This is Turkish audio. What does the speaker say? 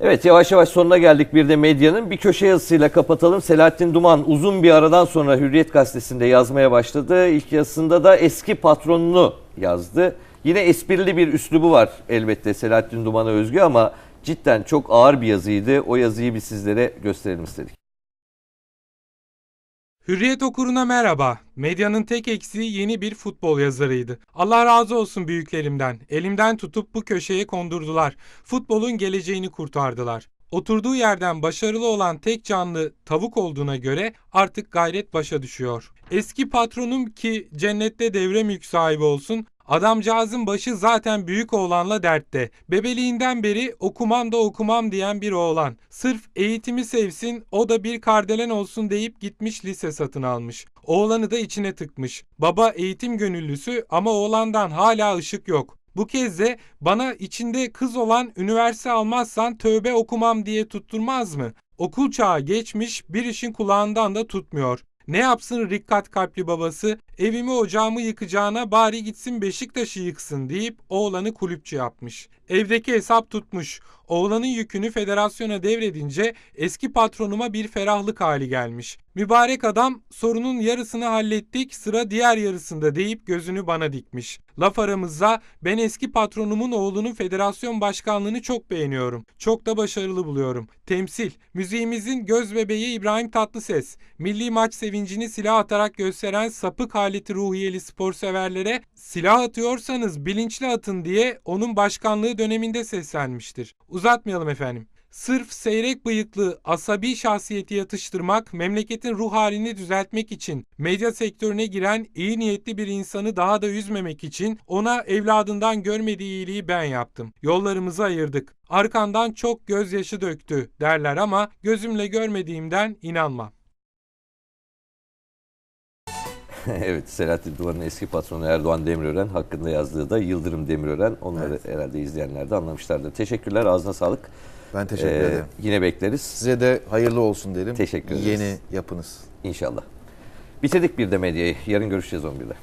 Evet yavaş yavaş sonuna geldik bir de medyanın. Bir köşe yazısıyla kapatalım. Selahattin Duman uzun bir aradan sonra Hürriyet gazetesinde yazmaya başladı. İlk yazısında da eski patronunu yazdı. Yine esprili bir üslubu var elbette Selahattin Duman'a özgü ama cidden çok ağır bir yazıydı. O yazıyı bir sizlere gösterelim istedik. Hürriyet okuruna merhaba. Medyanın tek eksiği yeni bir futbol yazarıydı. Allah razı olsun büyüklerimden. Elimden tutup bu köşeye kondurdular. Futbolun geleceğini kurtardılar. Oturduğu yerden başarılı olan tek canlı tavuk olduğuna göre artık gayret başa düşüyor. Eski patronum ki cennette devre mülk sahibi olsun Adamcağızın başı zaten büyük oğlanla dertte. Bebeliğinden beri okumam da okumam diyen bir oğlan. Sırf eğitimi sevsin, o da bir kardelen olsun deyip gitmiş lise satın almış. Oğlanı da içine tıkmış. Baba eğitim gönüllüsü ama oğlandan hala ışık yok. Bu kez de bana içinde kız olan üniversite almazsan tövbe okumam diye tutturmaz mı? Okul çağı geçmiş, bir işin kulağından da tutmuyor. Ne yapsın rikkat kalpli babası? Evimi ocağımı yıkacağına bari gitsin Beşiktaş'ı yıksın deyip oğlanı kulüpçü yapmış. Evdeki hesap tutmuş. Oğlanın yükünü federasyona devredince eski patronuma bir ferahlık hali gelmiş. Mübarek adam sorunun yarısını hallettik sıra diğer yarısında deyip gözünü bana dikmiş. Laf aramızda ben eski patronumun oğlunun federasyon başkanlığını çok beğeniyorum. Çok da başarılı buluyorum. Temsil, müziğimizin göz bebeği İbrahim Tatlıses, milli maç sevincini silah atarak gösteren sapık haleti ruhiyeli spor severlere silah atıyorsanız bilinçli atın diye onun başkanlığı döneminde seslenmiştir. Uzatmayalım efendim. Sırf seyrek bıyıklı, asabi şahsiyeti yatıştırmak, memleketin ruh halini düzeltmek için, medya sektörüne giren iyi niyetli bir insanı daha da üzmemek için ona evladından görmediği iyiliği ben yaptım. Yollarımızı ayırdık. Arkandan çok gözyaşı döktü derler ama gözümle görmediğimden inanmam. evet Selahattin Duman'ın eski patronu Erdoğan Demirören hakkında yazdığı da Yıldırım Demirören. Onları herhalde izleyenler de anlamışlardır. Teşekkürler ağzına sağlık. Ben teşekkür Ee, ederim. Yine bekleriz. Size de hayırlı olsun derim. Teşekkür ederiz. Yeni yapınız. İnşallah. Bitirdik bir de medyayı. Yarın görüşeceğiz 11'de.